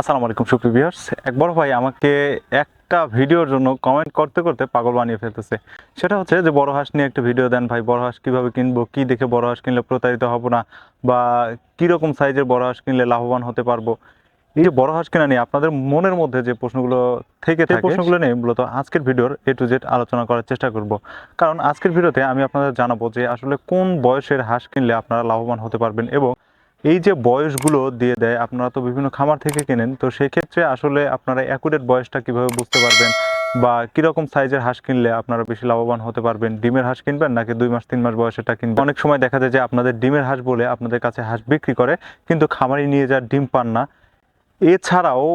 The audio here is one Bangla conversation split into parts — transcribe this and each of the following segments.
আসসালামু আলাইকুম সুপ্রিয় ভিউয়ার্স এক বড় ভাই আমাকে একটা ভিডিওর জন্য কমেন্ট করতে করতে পাগল বানিয়ে ফেলতেছে। সেটা হচ্ছে যে বড় হাঁস নিয়ে একটা ভিডিও দেন ভাই। বড় হাঁস কীভাবে কিনবো কী দেখে বড় হাঁস কিনলে প্রতারিত হব না বা কীরকম সাইজের বড় হাঁস কিনলে লাভবান হতে পারব? এই যে বড় হাঁস কেনা নিয়ে আপনাদের মনের মধ্যে যে প্রশ্নগুলো থেকে থাকে প্রশ্নগুলো নিয়ে মূলত আজকের ভিডিওর এ টু জেড আলোচনা করার চেষ্টা করব। কারণ আজকের ভিডিওতে আমি আপনাদের জানাব যে আসলে কোন বয়সের হাঁস কিনলে আপনারা লাভবান হতে পারবেন এবং এই যে বয়সগুলো দিয়ে দেয়, আপনারা তো বিভিন্ন খামার থেকে কেনেন, তো সেক্ষেত্রে আসলে আপনারা অ্যাকুরেট বয়সটা কীভাবে বুঝতে পারবেন? বা কীরকম সাইজের হাঁস কিনলে আপনারা বেশি লাভবান হতে পারবেন? ডিমের হাঁস কিনবেন নাকি দুই মাস, তিন মাস বয়সেরটা কিনবেন? অনেক সময় দেখা যায় যে আপনাদের ডিমের হাঁস বলে আপনাদের কাছে হাঁস বিক্রি করে, কিন্তু খামারি নিয়ে যার ডিম পান না। এছাড়াও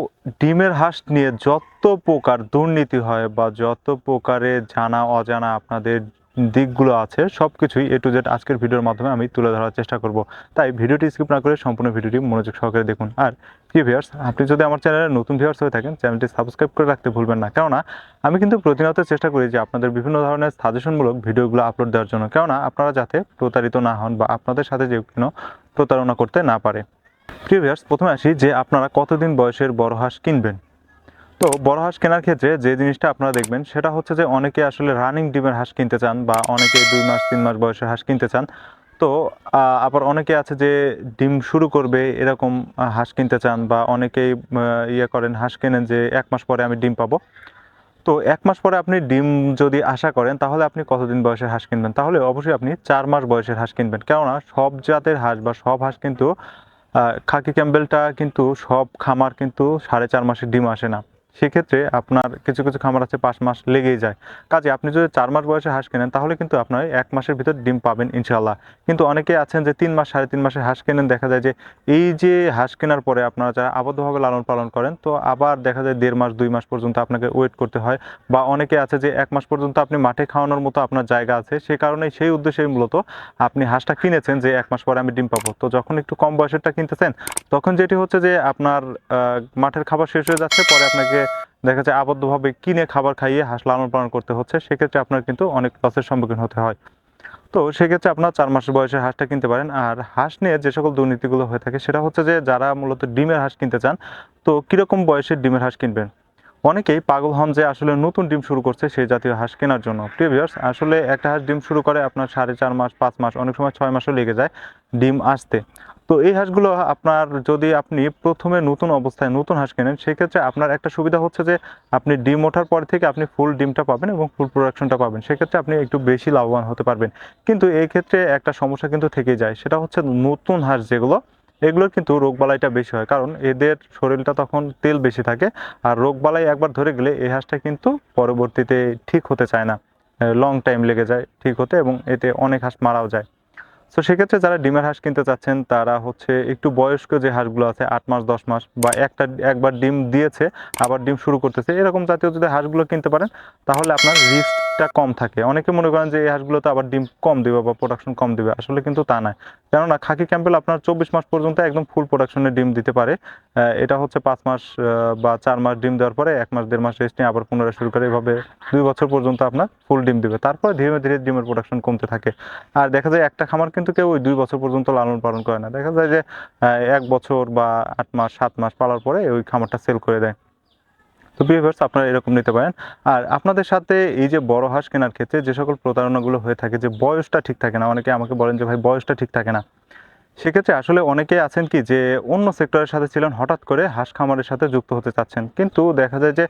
ডিমের হাঁস নিয়ে যত প্রকার দুর্নীতি হয় বা যত প্রকারে জানা অজানা আপনাদের দিকগুলো আছে সব কিছুই এ টু জেড আজকের ভিডিওর মাধ্যমে আমি তুলে ধরার চেষ্টা করব। তাই ভিডিওটি স্কিপ না করে সম্পূর্ণ ভিডিওটি মনোযোগ সহকারে দেখুন। আর প্রিয় ভিউয়ার্স আপনি যদি আমার চ্যানেলে নতুন ভিউয়ার্স হয়ে থাকেন চ্যানেলটি সাবস্ক্রাইব করে রাখতে ভুলবেন না। কেননা, আমি কিন্তু প্রতিনিয়ত চেষ্টা করি যে আপনাদের বিভিন্ন ধরনের সাজেশনমূলক ভিডিওগুলো আপলোড দেওয়ার জন্য। কেননা, আপনারা যাতে প্রতারিত না হন বা আপনাদের সাথে যে কোনো প্রতারণা করতে না পারে। প্রিয় ভিউয়ার্স প্রথমে আসি যে আপনারা কতদিন বয়সের বড় হাঁস কিনবেন? তো বড় হাঁস কেনার ক্ষেত্রে যে জিনিসটা আপনারা দেখবেন, সেটা হচ্ছে যে অনেকে আসলে রানিং ডিমের হাঁস কিনতে চান বা অনেকে দুই মাস, তিন মাস বয়সের হাঁস কিনতে চান। তো আবার অনেকে আছে যে ডিম শুরু করবে এরকম হাঁস কিনতে চান বা অনেকেই ইয়ে করেন, হাঁস কেনেন যে এক মাস পরে আমি ডিম পাবো। তো এক মাস পরে আপনি ডিম যদি আশা করেন, তাহলে আপনি কতদিন বয়সের হাঁস কিনবেন? তাহলে অবশ্যই আপনি চার মাস বয়সের হাঁস কিনবেন। কেননা সব জাতের হাঁস বা সব হাঁস কিন্তু খাকি ক্যাম্বেলটা কিন্তু, সব খামার কিন্তু সাড়ে চার মাসের ডিম আসে না। সেক্ষেত্রে আপনার কিছু কিছু খামার আছে, পাঁচ মাস লেগেই যায়। কাজে আপনি যদি চার মাস বয়সে হাঁস কেনেন, তাহলে কিন্তু আপনার এক মাসের ভিতর ডিম পাবেন ইনশাল্লাহ কিন্তু অনেকে আছেন যে তিন মাস, সাড়ে তিন মাসের হাঁস কেনেন, দেখা যায় যে এই যে হাঁস কেনার পরে আপনারা যারা আবদ্ধভাবে লালন পালন করেন, তো আবার দেখা যায় দেড় মাস, দুই মাস পর্যন্ত আপনাকে ওয়েট করতে হয়। বা অনেকে আছে যে এক মাস পর্যন্ত আপনি মাঠে খাওয়ানোর মতো আপনার জায়গা আছে, সে কারণে সেই উদ্দেশ্যে মূলত আপনি হাঁসটা কিনেছেন যে এক মাস পরে আমি ডিম পাবো। তো যখন একটু কম বয়সেরটা কিনতেছেন, তখন যেটি হচ্ছে যে আপনার মাঠের খাবার শেষ হয়ে যাচ্ছে, পরে আপনাকে দেখা যায় আবদ্ধভাবে কিনে খাবার খাইয়ে হাঁস লালন পালন করতে হচ্ছে, সেক্ষেত্রে আপনার কিন্তু অনেক লসের সম্মুখীন হতে হয়। তো সেক্ষেত্রে আপনার চার মাসের বয়সে হাঁসটা কিনতে পারেন। আর হাঁস নিয়ে যে সকল দুর্নীতিগুলো হয়ে থাকে, সেটা হচ্ছে যে যারা মূলত ডিমের হাঁস কিনতে চান, তো কীরকম বয়সের ডিমের হাঁস কিনবেন? অনেকেই পাগল হন যে আসলে নতুন ডিম শুরু করছে সেই জাতীয় হাঁস কেনার জন্য। প্রিভিয়ার্স আসলে একটা হাঁস ডিম শুরু করে আপনার সাড়ে চার মাস, পাঁচ মাস, অনেক সময় ছয় মাসও লেগে যায় ডিম আসতে। তো এই হাঁসগুলো আপনার যদি আপনি প্রথমে নতুন অবস্থায় নতুন হাঁস কেনেন, সেক্ষেত্রে আপনার একটা সুবিধা হচ্ছে যে আপনি ডিম ওঠার পর থেকে আপনি ফুল ডিমটা পাবেন এবং ফুল প্রোডাকশনটা পাবেন। সেক্ষেত্রে আপনি একটু বেশি লাভবান হতে পারবেন। কিন্তু এই ক্ষেত্রে একটা সমস্যা কিন্তু থেকেই যায়। সেটা হচ্ছে নতুন হাঁস যেগুলো এগুলোর কিন্তু রোগবালাইটা বেশি হয়। কারণ এদের শরীরটা তখন তেল বেশি থাকে আর রোগবালাই একবার ধরে গেলে এই হাঁসটা কিন্তু পরবর্তীতে ঠিক হতে চায় না। লং টাইম লেগে যায় ঠিক হতে এবং এতে অনেক হাঁস মারাও যায়। তো সেক্ষেত্রে যারা ডিমের হাঁস কিনতে চাচ্ছেন, তারা হচ্ছে একটু বয়স্ক যে হাঁসগুলো আছে, আট মাস, দশ মাস বা একটা, একবার ডিম দিয়েছে, আবার ডিম শুরু করতেছে, এরকম জাতীয় যদি হাঁসগুলো কিনতে পারেন, তাহলে আপনার রিস্কটা কম থাকে। অনেকে মনে করেন যে এই হাঁসগুলোতে আবার ডিম কম দেবে বা প্রোডাকশন কম দেবে, আসলে কিন্তু তা নয়। কেননা খাকি ক্যাম্পেল আপনার চব্বিশ মাস পর্যন্ত একদম ফুল প্রোডাকশনে ডিম দিতে পারে। এটা হচ্ছে পাঁচ মাস বা চার মাস ডিম দেওয়ার পরে এক মাস, দেড় মাস রেস্ট নিয়ে আবার পুনরায় শুরু করে, এভাবে দুই বছর পর্যন্ত আপনার ফুল ডিম দিবে। তারপরে ধীরে ধীরে ডিমের প্রোডাকশন কমতে থাকে। আর দেখা যায় একটা খামার কিন্তু কেউ ওই দুই বছর পর্যন্ত লালন পালন করে না। দেখা যায় যে এক বছর বা আট মাস, সাত মাস পালার পরে ওই খামারটা সেল করে দেয়। তো বিহেভিয়ার্স আপনারা এরকম নিতে পারেন। আর আপনাদের সাথে এই যে বড় হাঁস কেনার ক্ষেত্রে যে সকল প্রতারণাগুলো হয়ে থাকে, যে বয়সটা ঠিক থাকে না, অনেকে আমাকে বলেন যে, ভাই, বয়সটা ঠিক থাকে না। সেক্ষেত্রে আসলে অনেকে আছেন কি, যে অন্য সেক্টরের সাথে ছিলেন, হঠাৎ করে হাঁস খামারের সাথে যুক্ত হতে চাচ্ছেন। কিন্তু দেখা যায় যে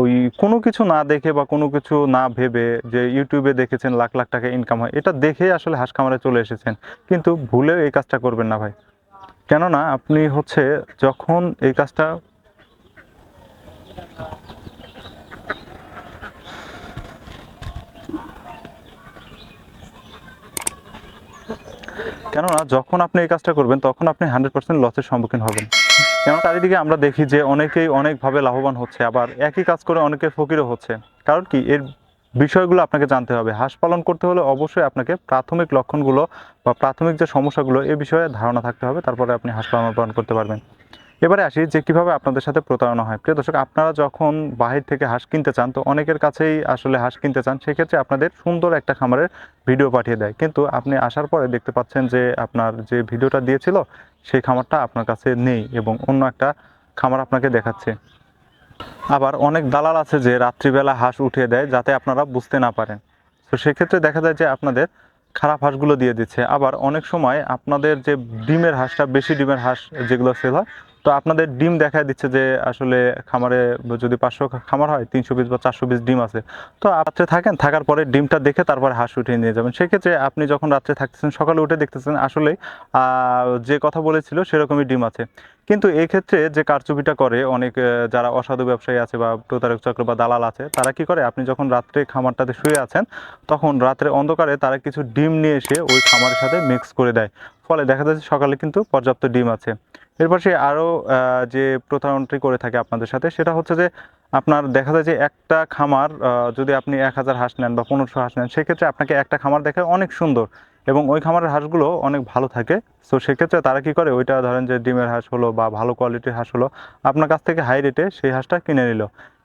ওই কোনো কিছু না দেখে বা কোনো কিছু না ভেবে যে ইউটিউবে দেখেছেন, লাখ লাখ টাকা ইনকাম হয়, এটা দেখে আসলে হাঁস খামারে চলে এসেছেন। কিন্তু ভুলেও এই কাজটা করবেন না ভাই। কেননা আপনি হচ্ছে যখন এই কাজটা কেননা যখন আপনি এই কাজটা করবেন, তখন আপনি হান্ড্রেড পার্সেন্ট লসের সম্মুখীন হবেন। কেন চারিদিকে আমরা দেখি যে অনেকেই অনেকভাবে লাভবান হচ্ছে, আবার একই কাজ করে অনেকে ফকিরও হচ্ছে। কারণ কি? এর বিষয়গুলো আপনাকে জানতে হবে। হাঁস পালন করতে হলে অবশ্যই আপনাকে প্রাথমিক লক্ষণগুলো বা প্রাথমিক যে সমস্যাগুলো, এ বিষয়ে ধারণা থাকতে হবে। তারপরে আপনি হাঁস পালন পালন করতে পারবেন। এবারে আসি যে কীভাবে আপনাদের সাথে প্রতারণা হয়। প্রিয় দর্শক, আপনারা যখন বাহির থেকে হাঁস কিনতে চান, তো অনেকের কাছেই আসলে হাঁস কিনতে চান, সেক্ষেত্রে আপনাদের সুন্দর একটা খামারের ভিডিও পাঠিয়ে দেয়। কিন্তু আপনি আসার পরে দেখতে পাচ্ছেন যে আপনার যে ভিডিওটা দিয়েছিল সেই খামারটা আপনার কাছে নেই এবং অন্য একটা খামার আপনাকে দেখাচ্ছে। আবার অনেক দালাল আছে যে রাত্রিবেলা হাঁস উঠিয়ে দেয় যাতে আপনারা বুঝতে না পারেন। তো সেক্ষেত্রে দেখা যায় যে আপনাদের খারাপ হাঁসগুলো দিয়ে দিচ্ছে। আবার অনেক সময় আপনাদের যে ডিমের হাঁসটা, বেশি ডিমের হাঁস যেগুলো সেল হয় তো আপনাদের ডিম দেখা দিচ্ছে যে আসলে খামারে যদি পাঁচশো খামার হয়, তিনশো পিস বা চারশো পিস ডিম আছে। তো রাত্রে থাকেন, থাকার পরে ডিমটা দেখে তারপরে হাঁস উঠিয়ে নিয়ে যাবেন। সেক্ষেত্রে আপনি যখন রাত্রে থাকতেছেন, সকালে উঠে দেখতেছেন আসলে যে কথা বলেছিল সেরকমই ডিম আছে। কিন্তু এই ক্ষেত্রে যে কারচুপিটা করে অনেক যারা অসাধু ব্যবসায়ী আছে বা প্রতারক চক্র বা দালাল আছে, তারা কি করে? আপনি যখন রাত্রে খামারটাতে শুয়ে আছেন, তখন রাত্রে অন্ধকারে তারা কিছু ডিম নিয়ে এসে ওই খামারের সাথে মিক্স করে দেয়। ফলে দেখা যাচ্ছে সকালে কিন্তু পর্যাপ্ত ডিম আছে। এরপর সে আরও যে প্রতারণাটি করে থাকে আপনাদের সাথে, সেটা হচ্ছে যে আপনার দেখা যায় যে একটা খামার যদি আপনি এক হাজার হাঁস নেন বা পনেরোশো হাঁস নেন, সেক্ষেত্রে আপনাকে একটা খামার দেখে অনেক সুন্দর এবং ওই খামারের হাঁসগুলো অনেক ভালো থাকে। তো সেক্ষেত্রে তারা কি করে? ওইটা ধরেন যে ডিমের হাঁস হলো বা ভালো কোয়ালিটির হাঁস হলো, আপনার কাছ থেকে হাই রেটে সেই হাঁসটা কিনে নিল।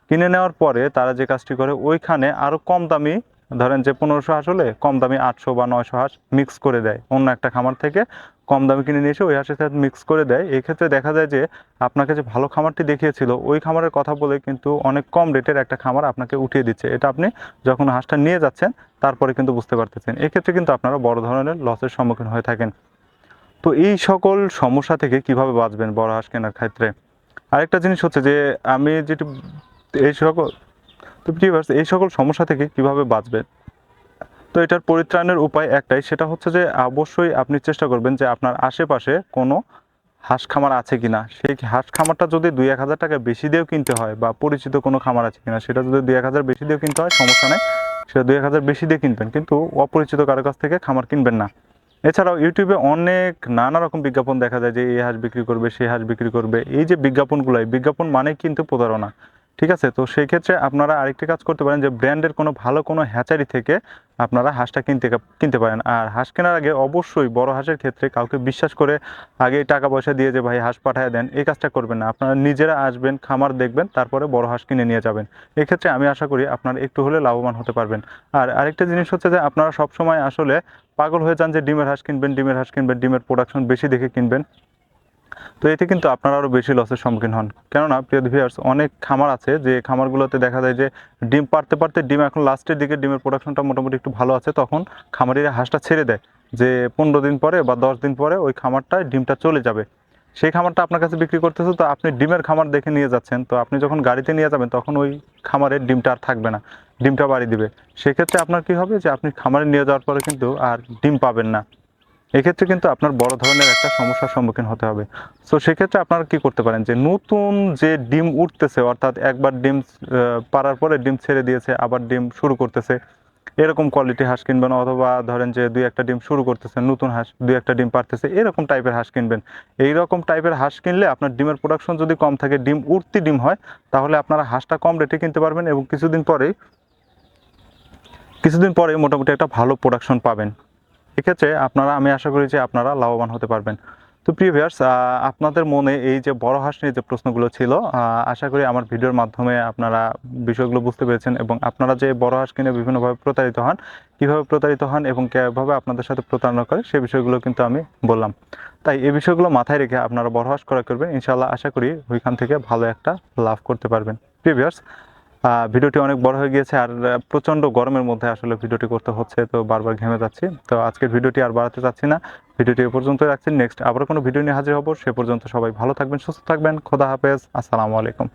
কিনে নেওয়ার পরে তারা যে কাজটি করে, ওইখানে আরও কম দামি, ধরেন যে পনেরোশো হাঁস হলে কম দামি আটশো বা নয়শো হাঁস মিক্স করে দেয় অন্য একটা খামার থেকে। কম দামে কিনে নিয়ে এসে ওই হাঁসের সাথে মিক্স করে দেয়। এক্ষেত্রে দেখা যায় যে আপনাকে যে ভালো খামারটি দেখিয়েছিল, ওই খামারের কথা বলে কিন্তু অনেক কম রেটের একটা খামার আপনাকে উঠিয়ে দিচ্ছে। এটা আপনি যখন হাঁসটা নিয়ে যাচ্ছেন, তারপরে কিন্তু বুঝতে পারতেছেন। এক্ষেত্রে কিন্তু আপনারা বড় ধরনের লসের সম্মুখীন হয়ে থাকেন। তো এই সকল সমস্যা থেকে কীভাবে বাঁচবেন বড় হাঁস কেনার ক্ষেত্রে? আরেকটা জিনিস হচ্ছে যে, আমি যেটি এই সকল তো ভিউয়ার্স এই সকল সমস্যা থেকে কীভাবে বাঁচবেন? তো এটার পরিত্রাণের উপায় একটাই, সেটা হচ্ছে যে অবশ্যই আপনি চেষ্টা করবেন যে আপনার আশেপাশে কোনো হাঁস খামার আছে কিনা। সেই হাঁস খামারটা যদি দুই এক হাজার টাকা বেশি দিয়েও কিনতে হয় বা পরিচিত কোনো খামার আছে কিনা, সেটা যদি দুই এক হাজার বেশি দিয়েও কিনতে হয়, সমস্যা নেই। সেটা দুই এক হাজার বেশি দিয়ে কিনবেন, কিন্তু অপরিচিত কারও কাছ থেকে খামার কিনবেন না। এছাড়াও ইউটিউবে অনেক নানা রকম বিজ্ঞাপন দেখা যায় যে এই হাঁস বিক্রি করবে, সেই হাঁস বিক্রি করবে। এই যে বিজ্ঞাপনগুলো বিজ্ঞাপন মানে কিন্তু প্রতারণা। ঠিক আছে? তো সেই ক্ষেত্রে আপনারা আরেকটি কাজ করতে পারেন যে ব্র্যান্ডের কোনো ভালো কোনো হ্যাচারি থেকে আপনারা হাঁসটা কিনতে কিনতে পারেন। আর হাঁস কেনার আগে অবশ্যই বড় হাঁসের ক্ষেত্রে কাউকে বিশ্বাস করে আগে টাকা পয়সা দিয়ে যে ভাই হাঁস পাঠায় দেন, এই কাজটা করবেন না। আপনারা নিজেরা আসবেন, খামার দেখবেন, তারপরে বড় হাঁস কিনে নিয়ে যাবেন। এক্ষেত্রে আমি আশা করি আপনারা একটু হলে লাভবান হতে পারবেন। আর আরেকটা জিনিস হচ্ছে যে আপনারা সবসময় আসলে পাগল হয়ে যান যে ডিমের হাঁস কিনবেন, ডিমের হাঁস কিনবেন, ডিমের প্রোডাকশন বেশি দেখে কিনবেন। তো এতে কিন্তু আপনারা আরও বেশি লসের সম্মুখীন হন। কেননা, প্রিয় ভিউয়ার্স অনেক খামার আছে যে খামারগুলোতে দেখা যায় যে ডিম পারতে পারতে ডিম এখন লাস্টের দিকে ডিমের প্রোডাকশনটা মোটামুটি একটু ভালো আছে, তখন খামারিরা হাঁসটা ছেড়ে দেয় যে পনেরো দিন পরে বা দশ দিন পরে ওই খামারটায় ডিমটা চলে যাবে। সেই খামারটা আপনার কাছে বিক্রি করতেছে, তো আপনি ডিমের খামার দেখে নিয়ে যাচ্ছেন, তো আপনি যখন গাড়িতে নিয়ে যাবেন, তখন ওই খামারের ডিমটা আর থাকবে না, ডিমটা বাড়ি দিবে। সেক্ষেত্রে আপনার কি হবে যে আপনি খামারে নিয়ে যাওয়ার পরে কিন্তু আর ডিম পাবেন না। এক্ষেত্রে কিন্তু আপনার বড় ধরনের একটা সমস্যার সম্মুখীন হতে হবে। সো সেক্ষেত্রে আপনারা কি করতে পারেন যে, নতুন যে ডিম উঠতেছে, অর্থাৎ একবার ডিম পারার পরে ডিম ছেড়ে দিয়েছে, আবার ডিম শুরু করতেছে, এরকম কোয়ালিটি হাঁস কিনবেন অথবা ধরেন যে দুই একটা ডিম শুরু করতেছে, নতুন হাঁস দুই একটা ডিম পারতেছে এরকম টাইপের হাঁস কিনবেন। এই রকম টাইপের হাঁস কিনলে আপনার ডিমের প্রোডাকশন যদি কম থাকে, ডিম উঠতি ডিম হয়, তাহলে আপনারা হাঁসটা কম রেটে কিনতে পারবেন এবং কিছুদিন পরেই, কিছুদিন পরে মোটামুটি একটা ভালো প্রোডাকশন পাবেন। এক্ষেত্রে আপনারা আমি আশা করি যে আপনারা লাভবান হতে পারবেন। তো প্রিয় ভিউয়ার্স আপনাদের মনে এই যে বড় হাঁস নিয়ে যে প্রশ্নগুলো ছিল আশা করি আমার ভিডিওর মাধ্যমে আপনারা বিষয়গুলো বুঝতে পেরেছেন এবং আপনারা যে বড় হাঁস কিনে বিভিন্নভাবে প্রতারিত হন কীভাবে প্রতারিত হন এবং কীভাবে আপনাদের সাথে প্রতারণা করে সেই বিষয়গুলো কিন্তু আমি বললাম। তাই এই বিষয়গুলো মাথায় রেখে আপনারা বড় হাঁস ক্রয় করবেন ইনশাআল্লাহ আশা করি ওইখান থেকে ভালো একটা লাভ করতে পারবেন। আহ, ভিডিওটি অনেক বড় হয়ে গিয়েছে আর প্রচণ্ড গরমের মধ্যে আসলে ভিডিওটি করতে হচ্ছে, তো বারবার ঘেমে যাচ্ছি। তো আজকের ভিডিওটি আর বাড়াতে চাচ্ছি না। ভিডিওটি এ পর্যন্ত রাখছি। নেক্সট আবার কোনো ভিডিও নিয়ে হাজির হব, সে পর্যন্ত সবাই ভালো থাকবেন, সুস্থ থাকবেন। খোদা হাফেজ। আসসালামু আলাইকুম।